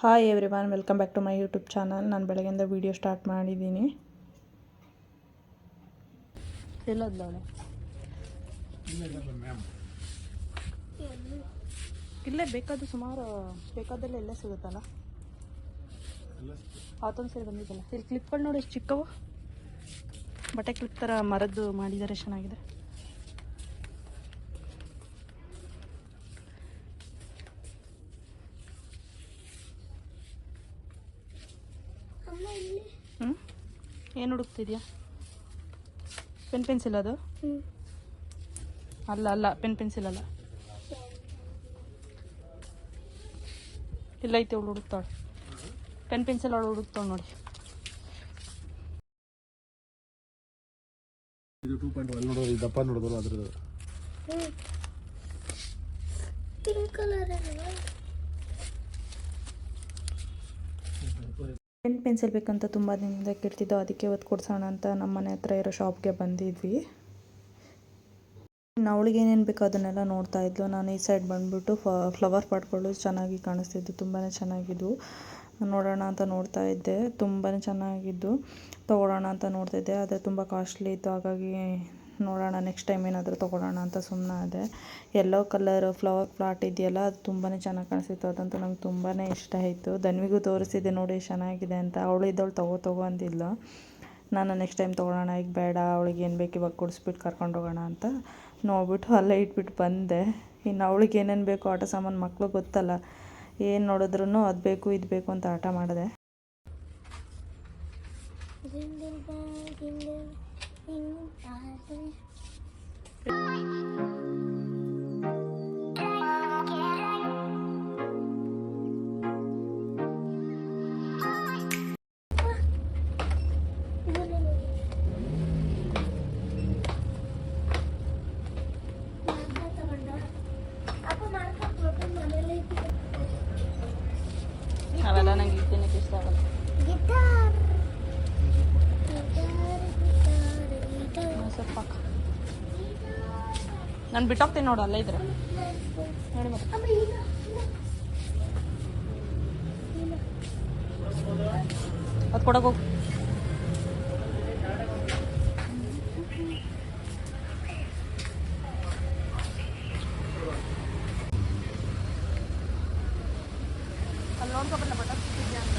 Hi every welcome back to my YouTube channel ನಾನು ಬೆಳಗ್ಗೆಯಿಂದ video start ಮಾಡಿದ್ದೀನಿ. ಇಲ್ಲೇ ಬೇಕಾದ ಸುಮಾರು ಬೇಕಾದಲ್ಲಿ ಎಲ್ಲೇ ಸಿಗುತ್ತಲ್ಲ? ಆತೊಂದು ಸರಿ ಬಂದಿದ್ದಲ್ಲ. ಇಲ್ಲಿ ಕ್ಲಿಪ್ಗಳು ನೋಡಿ ಎಷ್ಟು ಚಿಕ್ಕವು. ಬಟ್ಟೆ ಕ್ಲಿಪ್ ಥರ ಮರದ್ದು ಮಾಡಿದ್ದಾರೆ, ಚೆನ್ನಾಗಿದೆ. ಏನು ಹುಡುಕ್ತಿದ್ಯಾ? ಪೆನ್ ಪೆನ್ಸಿಲ್ ಅದು? ಅಲ್ಲ ಅಲ್ಲ ಪೆನ್ ಪೆನ್ಸಿಲ್ ಅಲ್ಲ. ಇಲ್ಲ ಐತೆ ಅವಳು ಹುಡುಕ್ತಾಳೆ. ಪೆನ್ ಪೆನ್ಸಿಲ್ ಅವಳು ಹುಡುಕ್ತಾಳೆ ನೋಡಿ. ಇದು ಟೂ ಪಾಯಿಂಟ್ ಒನ್ ನೋಡೋದು ದಪ್ಪ ನೋಡೋದು ಅದ್ರದ್ದು. ಪಿಂಕ್ ಕಲರ್ ಪೆನ್ ಪೆನ್ಸಿಲ್ ಬೇಕಂತ ತುಂಬ ದಿನದಿಂದ ಕೇಳ್ತಿದ್ದೋ ಅದಕ್ಕೆ ಇವತ್ತು ಕೊಡ್ಸೋಣ ಅಂತ ನಮ್ಮ ಮನೆ ಹತ್ರ ಇರೋ ಶಾಪ್ಗೆ ಬಂದಿದ್ವಿ. ಅವಳಿಗೆ ಏನೇನು ಬೇಕೋ ಅದನ್ನೆಲ್ಲ ನೋಡ್ತಾ ಇದ್ಲು. ನಾನು ಈ ಸೈಡ್ ಬಂದ್ಬಿಟ್ಟು ಫ್ಲವರ್ ಪಾಟ್ಗಳು ಚೆನ್ನಾಗಿ ಕಾಣಿಸ್ತಿದ್ದು ತುಂಬಾ ಚೆನ್ನಾಗಿದ್ವು. ನೋಡೋಣ ಅಂತ ನೋಡ್ತಾ ಇದ್ದೆ. ತುಂಬಾ ಚೆನ್ನಾಗಿದ್ದು. ತೊಗೊಳೋಣ ಅಂತ ನೋಡ್ತಾ ಇದ್ದೆ. ಆದರೆ ತುಂಬ ಕಾಸ್ಟ್ಲಿ ಇತ್ತು. ಹಾಗಾಗಿ ನೋಡೋಣ ನೆಕ್ಸ್ಟ್ ಟೈಮ್ ಏನಾದರೂ ತೊಗೊಳೋಣ ಅಂತ ಸುಮ್ಮನೆ ಅದೇ ಎಲ್ಲೋ ಕಲರ್ ಫ್ಲವರ್ ಪ್ಲಾಟ್ ಇದೆಯಲ್ಲ, ಅದು ತುಂಬಾ ಚೆನ್ನಾಗಿ ಕಾಣಿಸ್ತಿತ್ತು ಅದಂತೂ ನಂಗೆ ತುಂಬಾ ಇಷ್ಟ ಆಯಿತು. ಧನ್ವಿಗೂ ತೋರಿಸಿದ್ದೆ ನೋಡಿ, ಚೆನ್ನಾಗಿದೆ ಅಂತ. ಅವಳು ಇದ್ದವಳು ತಗೋ ತಗೋ ಅಂದಿಲ್ಲ ನಾನು ನೆಕ್ಸ್ಟ್ ಟೈಮ್ ತೊಗೊಳೋಣ ಈಗ ಬೇಡ, ಅವಳಿಗೆ ಏನು ಬೇಕು ಇವಾಗ ಕೊಡಿಸ್ಬಿಟ್ಟು ಕರ್ಕೊಂಡು ಹೋಗೋಣ ಅಂತ ನೋಡ್ಬಿಟ್ಟು ಅಲ್ಲೇ ಇಟ್ಬಿಟ್ಟು ಬಂದೆ. ಇನ್ನು ಅವಳಿಗೆ ಏನೇನು ಬೇಕು ಆಟ ಸಾಮಾನು ಮಕ್ಕಳು ಗೊತ್ತಲ್ಲ. ಏನು ನೋಡಿದ್ರು ಅದು ಬೇಕು, ಇದು ಬೇಕು ಅಂತ ಆಟ ಮಾಡಿದೆ. Bye. ನಾನು ಬಿಟ್ಟೋಗ್ತೀನಿ ನೋಡು ಅಲ್ಲೇ ಇದ್ರೆ. ನೋಡಿ ಮತ್ತೆ. ಅದು ಕೊಡೋಕೆ ಹೋಗು ಅಲ್ಲಿ ನೋಡ್ಕೊಬಲ್ಲ ಬಟನ್ ಸಿಕ್ಕಿದ್ಯಾ ಅಂತ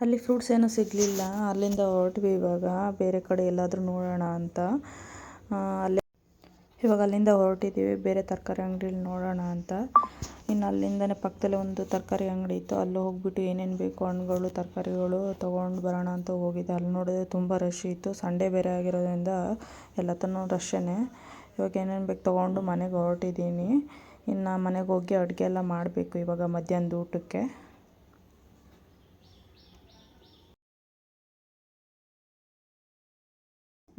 ಅಲ್ಲಿ ಫ್ರೂಟ್ಸ್ ಏನೂ ಸಿಗಲಿಲ್ಲ. ಅಲ್ಲಿಂದ ಹೊರಟ್ವಿ ಇವಾಗ. ಬೇರೆ ಕಡೆ ಎಲ್ಲಾದರೂ ನೋಡೋಣ ಅಂತ. ಅಲ್ಲಿ ಇವಾಗ ಅಲ್ಲಿಂದ ಹೊರಟಿದ್ದೀವಿ ಬೇರೆ ತರಕಾರಿ ಅಂಗಡಿಲಿ ನೋಡೋಣ ಅಂತ. ಇನ್ನು ಅಲ್ಲಿಂದನೇ ಪಕ್ಕದಲ್ಲೇ ಒಂದು ತರಕಾರಿ ಅಂಗಡಿ ಇತ್ತು. ಅಲ್ಲಿ ಹೋಗ್ಬಿಟ್ಟು ಏನೇನು ಬೇಕು ಹಣ್ಣುಗಳು, ತರಕಾರಿಗಳು ತೊಗೊಂಡು ಬರೋಣ ಅಂತ ಹೋಗಿದ್ದೆ. ಅಲ್ಲಿ ನೋಡಿದ್ರೆ ತುಂಬ ರಶ್ ಇತ್ತು. ಸಂಡೇ ಬೇರೆ ಆಗಿರೋದ್ರಿಂದ ಎಲ್ಲತನೂ ರಶ್ಶೇ ಇವಾಗ ಏನೇನು ಬೇಕು ತೊಗೊಂಡು ಮನೆಗೆ ಹೊರಟಿದ್ದೀನಿ ಇನ್ನು ಮನೆಗೆ ಹೋಗಿ ಅಡುಗೆ ಎಲ್ಲ ಮಾಡಬೇಕು ಇವಾಗ ಮಧ್ಯಾಹ್ನದ ಊಟಕ್ಕೆ.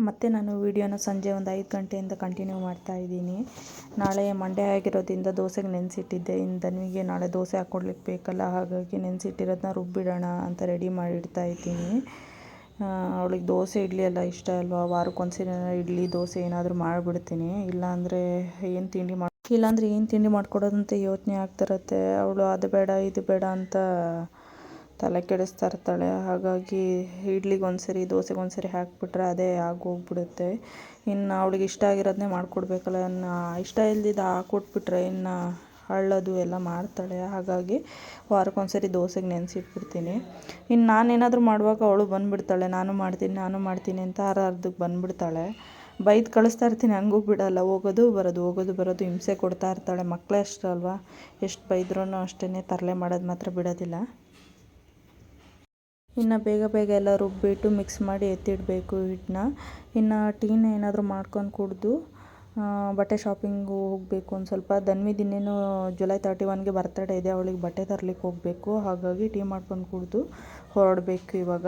ಮತ್ತು ನಾನು ವೀಡಿಯೋನ ಸಂಜೆ ಒಂದು ಐದು ಗಂಟೆಯಿಂದ ಕಂಟಿನ್ಯೂ ಮಾಡ್ತಾ ಇದ್ದೀನಿ. ನಾಳೆ ಮಂಡೇ ಆಗಿರೋದ್ರಿಂದ ದೋಸೆಗೆ ನೆನೆಸಿಟ್ಟಿದ್ದೆ. ಇನ್ನು ಧನ್ವಿಗೆ ನಾಳೆ ದೋಸೆ ಹಾಕ್ಕೊಡ್ಲಿಕ್ಕೆ ಬೇಕಲ್ಲ, ಹಾಗಾಗಿ ನೆನೆಸಿಟ್ಟಿರೋದನ್ನ ರುಬ್ಬಿಡೋಣ ಅಂತ ರೆಡಿ ಮಾಡಿಡ್ತಾ ಇದ್ದೀನಿ. ಅವಳಿಗೆ ದೋಸೆ ಇಡ್ಲಿ ಎಲ್ಲ ಇಷ್ಟ ಅಲ್ವಾ? ವಾರಕ್ಕೊಂದ್ಸರಿ ಇಡ್ಲಿ, ದೋಸೆ ಏನಾದರೂ ಮಾಡಿಬಿಡ್ತೀನಿ. ಇಲ್ಲಾಂದರೆ ಏನು ತಿಂಡಿ ಮಾಡಿ ಇಲ್ಲಾಂದರೆ ಏನು ತಿಂಡಿ ಮಾಡಿಕೊಡೋದಂತ ಯೋಚನೆ ಆಗ್ತಿರತ್ತೆ ಅವಳು ಅದು ಬೇಡ, ಇದು ಬೇಡ ಅಂತ ತಲೆ ಕೆಡಿಸ್ತಾ ಇರ್ತಾಳೆ. ಹಾಗಾಗಿ ಇಡ್ಲಿಗೆ ಒಂದ್ಸರಿ, ದೋಸೆಗೆ ಒಂದ್ಸರಿ ಹಾಕಿಬಿಟ್ರೆ ಅದೇ ಆಗೋಗ್ಬಿಡುತ್ತೆ. ಇನ್ನು ಅವಳಿಗೆ ಇಷ್ಟ ಆಗಿರೋದನ್ನೇ ಮಾಡಿಕೊಡ್ಬೇಕಲ್ಲ. ಇನ್ನು ಇಷ್ಟ ಇಲ್ದಿದ್ದು ಹಾಕ್ಕೊಟ್ಬಿಟ್ರೆ ಇನ್ನು ಅಳ್ಳೋದು ಎಲ್ಲ ಮಾಡ್ತಾಳೆ ಹಾಗಾಗಿ ವಾರಕ್ಕೊಂದ್ಸರಿ ದೋಸೆಗೆ ನೆನೆಸಿಟ್ಬಿಡ್ತೀನಿ. ಇನ್ನು ನಾನೇನಾದರೂ ಮಾಡುವಾಗ ಅವಳು ಬಂದುಬಿಡ್ತಾಳೆ. ನಾನು ಮಾಡ್ತೀನಿ ನಾನು ಮಾಡ್ತೀನಿ ಅಂತ ಅರ ಅರ್ಧಕ್ಕೆ ಬಂದುಬಿಡ್ತಾಳೆ. ಬೈದು ಕಳಿಸ್ತಾ ಇರ್ತೀನಿ. ಹಂಗೂ ಬಿಡಲ್ಲ. ಹೋಗೋದು, ಬರೋದು ಹೋಗೋದು, ಬರೋದು ಹಿಂಸೆ ಕೊಡ್ತಾ ಇರ್ತಾಳೆ. ಮಕ್ಕಳೇ ಅಷ್ಟೇ ಅಲ್ವಾ? ಎಷ್ಟು ಬೈದ್ರೂ ಅಷ್ಟೇ ತರಲೆ ಮಾಡೋದು ಮಾತ್ರ ಬಿಡೋದಿಲ್ಲ. ಇನ್ನು ಬೇಗ ಬೇಗ ಎಲ್ಲ ರುಬ್ಬಿಟ್ಟು ಮಿಕ್ಸ್ ಮಾಡಿ ಎತ್ತಿಡಬೇಕು ಹಿಟ್ಟನ್ನ. ಇನ್ನು ಟೀನ ಏನಾದರೂ ಮಾಡ್ಕೊಂಡು ಕುಡಿದು ಬಟ್ಟೆ ಶಾಪಿಂಗು ಹೋಗಬೇಕು. ಒಂದು ಸ್ವಲ್ಪ ದನ್ವಿ ದಿನೇನು ಜುಲೈ ತರ್ಟಿ ಒನ್ಗೆ ಬರ್ತಡೇ ಇದೆ, ಅವಳಿಗೆ ಬಟ್ಟೆ ತರ್ಲಿಕ್ಕೆ ಹೋಗಬೇಕು. ಹಾಗಾಗಿ ಟೀ ಮಾಡ್ಕೊಂಡು ಕುಡಿದು ಹೊರಡಬೇಕು ಇವಾಗ.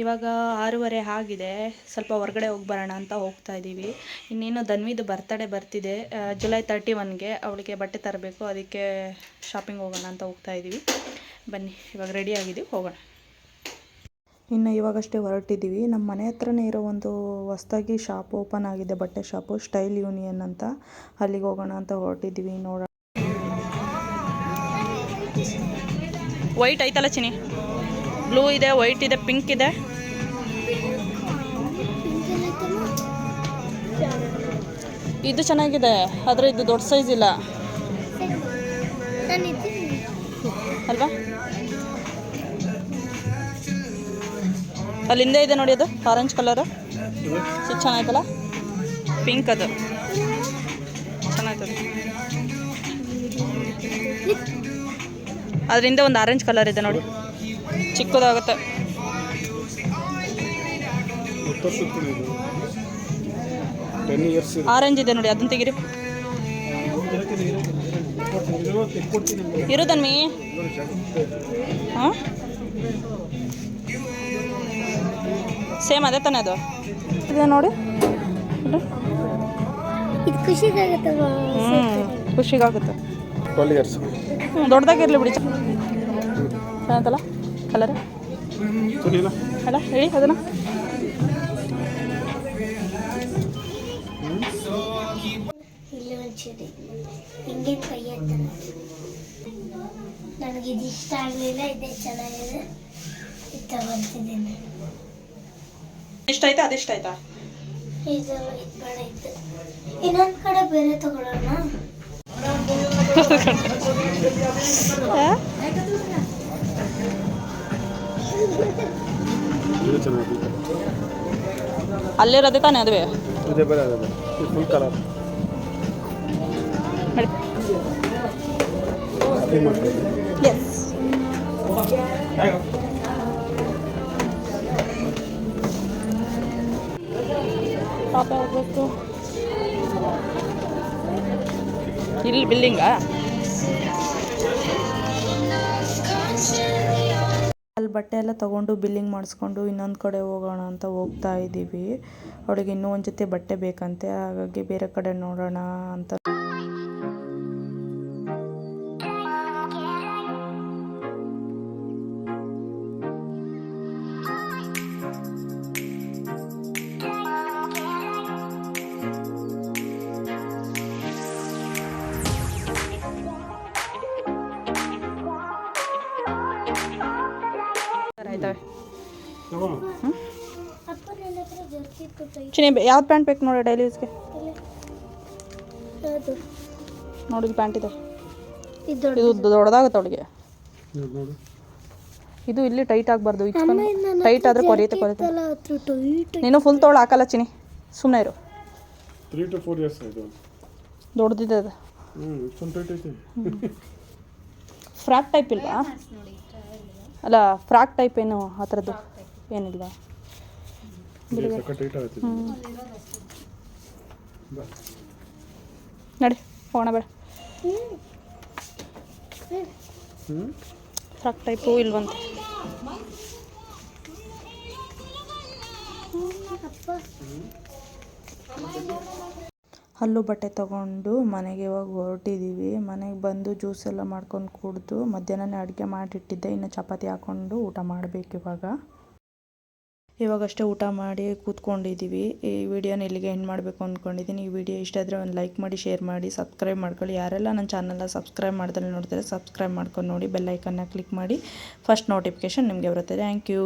ಇವಾಗ ಆರೂವರೆ ಆಗಿದೆ. ಸ್ವಲ್ಪ ಹೊರಗಡೆ ಹೋಗಿ ಬರೋಣ ಅಂತ ಹೋಗ್ತಾ ಇದ್ದೀವಿ ಇನ್ನೇನು ಧನ್ವಿದು ಬರ್ತಡೇ ಬರ್ತಿದೆ. ಜುಲೈ ತರ್ಟಿ ಒನ್ಗೆ ಅವಳಿಗೆ ಬಟ್ಟೆ ತರಬೇಕು. ಅದಕ್ಕೆ ಶಾಪಿಂಗ್ ಹೋಗೋಣ ಅಂತ ಹೋಗ್ತಾ ಇದ್ದೀವಿ ಬನ್ನಿ, ಇವಾಗ ರೆಡಿ ಆಗಿದ್ದೀವಿ ಹೋಗೋಣ. ಇನ್ನು ಇವಾಗಷ್ಟೇ ಹೊರಟಿದ್ದೀವಿ. ನಮ್ಮ ಮನೆ ಹತ್ರನೇ ಇರೋ ಒಂದು ಹೊಸ್ದಾಗಿ ಶಾಪ್ ಓಪನ್ ಆಗಿದೆ, ಬಟ್ಟೆ ಶಾಪು ಸ್ಟೈಲ್ ಯೂನಿಯನ್ ಅಂತ. ಅಲ್ಲಿಗೆ ಹೋಗೋಣ ಅಂತ ಹೊರಟಿದ್ದೀವಿ, ನೋಡೋಣ. ವೈಟ್ ಐತಲ್ಲ ಚಿನಿ ಬ್ಲೂ ಇದೆ, ವೈಟ್ ಇದೆ, ಪಿಂಕ್ ಇದೆ. ಇದು ಚೆನ್ನಾಗಿದೆ, ಆದರೆ ಇದು ದೊಡ್ಡ ಸೈಜ್ ಇಲ್ಲ. ಅಲ್ವಾ? ಅಲ್ಲಿ ಹಿಂದೆ ಇದೆ ನೋಡಿ ಅದು ಆರೆಂಜ್ ಕಲರು ಇದು ಚೆನ್ನಾಯ್ತಲ್ಲ? ಪಿಂಕ್ ಅದು. ಚೆನ್ನಾಯ್ತದೆ. ಅದರಿಂದ ಒಂದು ಆರೆಂಜ್ ಕಲರ್ ಇದೆ ನೋಡಿ. ಚಿಕ್ಕದಾಗುತ್ತೆ. ಆರೆಂಜ್ ಇದೆ ನೋಡಿ ಅದನ್ನ ತೆಗೀರಿ. ಇರೋದನ್ಮಿ ಹಾಂ? ಸೇಮ್ ಅದೇ ತಾನೇ ಅದು. ಇದೆ ನೋಡಿ. ಖುಷಿಗಾಗುತ್ತೆ ದೊಡ್ಡದಾಗಿರ್ಲಿ ಬಿಡಿ. ಚೆನ್ನಾಯ್ತಲ್ಲ ಕಲರ್ ಸರಿನಾ ಅಲ್ಲ ಹೇಳಿ ಅದನ್ನು ಇಲ್ಲಿ ಒಂಚೂರಿ ಹಿಂಗೆ ಕೈ ಎತ್ತಲ್ಲ ನನಗೆ ಇದು ಇಷ್ಟ ಆಗಲಿಲ್ಲ ಇದೇ ಚೆನ್ನಾಗಿದೆ ಇದು ತಗೊಳ್ತಿದ್ದೀನಿ ಇಷ್ಟ ಆಯ್ತಾ ಅದಿಷ್ಟ ಆಯ್ತಾ ಇದು ಇದು ಬೇಡ ಇತ್ತು ಇನ್ನೊಂದು ಕಡೆ ಬೇರೆ ತಗೊಳ್ಳೋಣ ಇದು ಚೆನ್ನಾಗಿದೆ ಅಲ್ಲಿರೋದೇ ತಾನೇ ಅದುವೇ? ಇದೇ ಬೇರೆ ಅದೇ ಫುಲ್ ಕಲರ್ ಎಸ್ ಇಲ್ಲಿ ಬಿಲ್ಡಿಂಗಾ ಬಟ್ಟೆ ಎಲ್ಲ ತೊಗೊಂಡು ಬಿಲ್ಲಿಂಗ್ ಮಾಡಿಸ್ಕೊಂಡು ಇನ್ನೊಂದು ಕಡೆ ಹೋಗೋಣ ಅಂತ ಹೋಗ್ತಾ ಇದ್ದೀವಿ. ಅವಳಿಗೆ ಇನ್ನೂ ಒಂದು ಜೊತೆ ಬಟ್ಟೆ ಬೇಕಂತೆ, ಹಾಗಾಗಿ ಬೇರೆ ಕಡೆ ನೋಡೋಣ ಅಂತ ಆಯ್ತವೆ ತಗೋ ಅಪ್ಪ ನನ್ನ ಹತ್ರ ಬರ್ತಿತ್ತು ಕೈ ಚಿನಿ ಯಾವ್ದು? ಪ್ಯಾಂಟ್ ಬೇಕು ನೋಡಿ ಡೈಲಿ ಯೂಸ್ಗೆ ನೋಡಿ ಪ್ಯಾಂಟ್ ಇದೆ ಇದು ದೊಡ್ಡದಾಗುತ್ತೆ ಅವಳಿಗೆ. ಇದು ನೋಡು. ಇದು ಇಲ್ಲಿ ಟೈಟ್ ಆಗಬಾರ್ದು ಟೈಟ್ ಆದರೆ ಕೊರೆಯುತ್ತೆ ಕೊರಿಯುತ್ತೆ. ನೀನು ಫುಲ್ ತೊಗೊಳು ಹಾಕಲ್ಲ ಚಿನಿ ಸುಮ್ಮನೆ ಇರು. ತ್ರೀ ಟು ಫೋರ್ ಇಯರ್ಸ್ ದೊಡ್ಡದಿದೆ ಅದು. ಫ್ರಾಕ್ ಟೈಪ್ ಇಲ್ವಾ? ಅಲ್ಲ ಫ್ರಾಕ್ ಟೈಪ್ ಏನು ಆ ಥರದ್ದು? ಏನಿಲ್ವಾ ನಡಿ ಹೋಗೋಣ ಬೇಡ. ಫ್ರಾಕ್ ಟೈಪು ಇಲ್ವಂತೆ. ಹಲ್ಲು ಬಟ್ಟೆ ತಗೊಂಡು ಮನೆಗೆ ಇವಾಗ ಹೊರಟಿದ್ದೀವಿ ಮನೆಗೆ ಬಂದು ಜ್ಯೂಸ್ ಎಲ್ಲ ಮಾಡ್ಕೊಂಡು ಕುಡಿದು ಮಧ್ಯಾಹ್ನನೇ ಅಡುಗೆ ಮಾಡಿಟ್ಟಿದ್ದೆ. ಇನ್ನು ಚಪಾತಿ ಹಾಕ್ಕೊಂಡು ಊಟ ಮಾಡಬೇಕು ಇವಾಗ. ಇವಾಗಷ್ಟೇ ಊಟ ಮಾಡಿ ಕೂತ್ಕೊಂಡಿದ್ದೀವಿ ಈ ವಿಡಿಯೋನ ಇಲ್ಲಿಗೆ ಎಂಡ್ ಮಾಡಬೇಕು ಅಂದ್ಕೊಂಡಿದ್ದೀನಿ ಈ ವಿಡಿಯೋ ಇಷ್ಟ ಆದರೆ ಒಂದು ಲೈಕ್ ಮಾಡಿ, ಶೇರ್ ಮಾಡಿ, ಸಬ್ಸ್ಕ್ರೈಬ್ ಮಾಡ್ಕೊಳ್ಳಿ. ಯಾರೆಲ್ಲ ನನ್ನ ಚಾನಲ್ನ ಸಬ್ಸ್ಕ್ರೈಬ್ ಮಾಡ್ದಲ್ಲಿ ನೋಡ್ತಾರೆ ಸಬ್ಸ್ಕ್ರೈಬ್ ಮಾಡ್ಕೊಂಡು ನೋಡಿ ಬೆಲ್ಲೈಕನ್ನ ಕ್ಲಿಕ್ ಮಾಡಿ. ಫಸ್ಟ್ ನೋಟಿಫಿಕೇಷನ್ ನಿಮಗೆ ಬರುತ್ತೆ. Thank you.